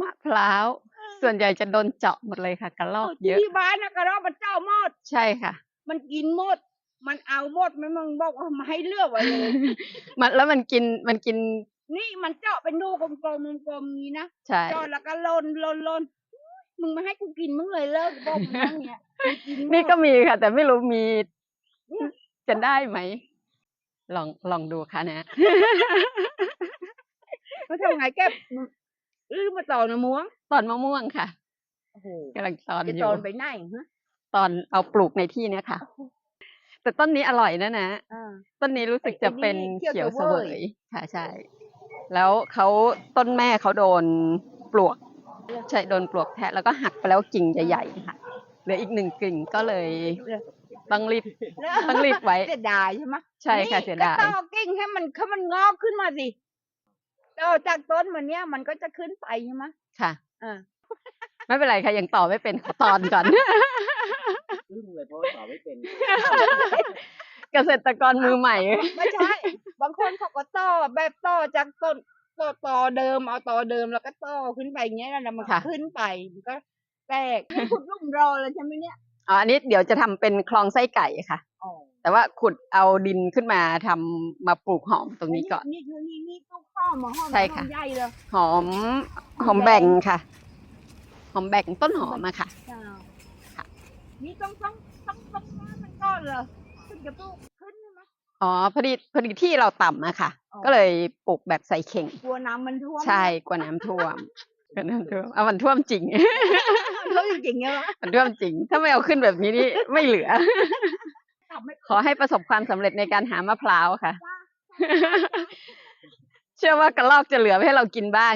มะพร้าว ส่วนใหญ่จะโดนเจาะหมดเลยค่ะกระรอกเยอะ ที่บ้านนะกระรอกมันเจ้าหมด ใช่ค่ะ มันกินหมด มันเอาหมดมันมึงบอกว่ามาให้เลือกไว้เลย มันแล้วมันกินมันกินนี่มันเจาะเป็นรูกลมๆกลมๆนี้นะใช่เจาะแล้วก็ลนลนลนมึงมาให้กูกินมึงเลยเลิกบอกมึงอย่างเงี้ยมักิหมดนี่ก็มีค่ะ แต่ไม่รู้มีเนี่ยจะได้ไหม ลองลองดูค่ะนะ แล้วทำไงแก ลืมมาต่อนะม้วงตอนมะม่วงค่ะโอ้โหกำลังตอนจะอตยู่อนไปไหนฮะตอนเอาปลูกในที่เนี้ยค่ะ แต่ต้นนี้อร่อยนะนะอ่า ต้นนี้รู้สึกไอ้จะไอ้นี่เป็นเขีเขียยววเสเสววย ยค่ะใช่ แล้วเขาต้นแม่เขาโดนปลวก ใช่โดนปลวกแทะแล้วก็หักไปแล้วกิ่งใหญ่ๆค่ะเหลืออีกหนึ่งกิ่งก็เลยต้องรีบแล้วต้องรีบไว้ เสียดายใช่ไหมใช่ค่ะนี่เสียดาย ก็ต่อกิ่งให้มันให้มันงอกขึ้นมาสิ ต่อจากต้นมันเนี้ยมันก็จะขึ้นไปใช่ไหมค่ะอ่าไม่เป็นไรค่ะยังต่อไม่เป็นขอตอนก่อน อึ้งเลยเพราะว่าตอบไม่เป็น เกษตรกรมือใหม่ ไม่ใช่ บางคนเขาก็ต่อแบบต่อจากต้นต่อต่อเดิมเอาต่อเดิมแล้วก็ต่อขึ้นไปอย่างเงี้ยแล้วมันก็ค่ะ ขึ้นไปมันก็แตกนี่ขุดหลุ่มรอเลยใช่ไหมเนี่ยอ๋ออันนี้เดี๋ยวจะทำเป็นคลองไส้ไก่ค่ะ อ๋อ แต่ว่าขุดเอาดินขึ้นมาทำมาปลูกหอมตรงนี้ก่อน นี่คือนี่นี่ต้องข้อมาห้อมใช่ค่ะห้อมใหญ่เลยหอมหอมแบ่งค่ะ หอมแบ่งต้นหอมอะค่ะ จ้าค่ะ นี่ต้องต้องต้องต้องว่ามันก้อนเลยขึ้นจะปลูกขึ้นใช่ไหมอ๋อพอดีพอดีที่เราต่ำอะค่ะอ๋อก็เลยปลูกแบบใส่เข่ง กลัวน้ำมันท่วมใช่กว่าน้ำท่วมกว่าน้ำท่วมเอามันท่วมจริงท่วมจริงๆเนี่ยมันท่วมจริง ถ้าไม่เอาขึ้นแบบนี้นี่ไม่เหลือทำไม่ ขอให้ประสบความสำเร็จในการหามะพร้าวค่ะ เชื่อว่ากระลอกจะเหลือไว้ให้เรากินบ้าง